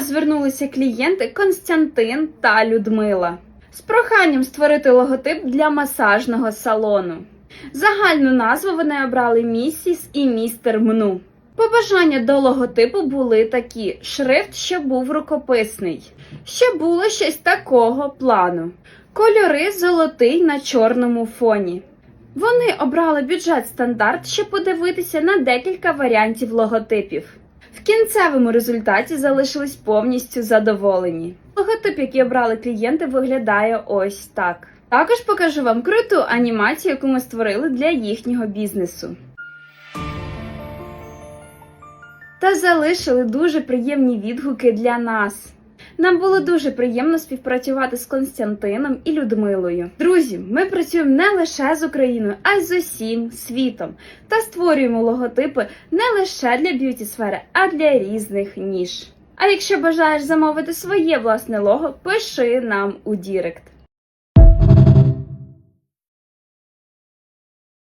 нас звернулися клієнти Константин та Людмила з проханням створити логотип для масажного салону. Загальну назву вони обрали місіс і містер Мну. Побажання до логотипу були такі: шрифт, що був рукописний, ще було щось такого плану. Кольори золотий на чорному фоні. Вони обрали бюджет стандарт, щоб подивитися на декілька варіантів логотипів. В кінцевому результаті залишились повністю задоволені. Логотип, який обрали клієнти, виглядає ось так. Також покажу вам круту анімацію, яку ми створили для їхнього бізнесу. Та залишили дуже приємні відгуки для нас. Нам було дуже приємно співпрацювати з Константином і Людмилою. Друзі, ми працюємо не лише з Україною, а й з усім світом та створюємо логотипи не лише для б'юті сфери, а для різних ніж. А якщо бажаєш замовити своє власне лого, пиши нам у Дірект.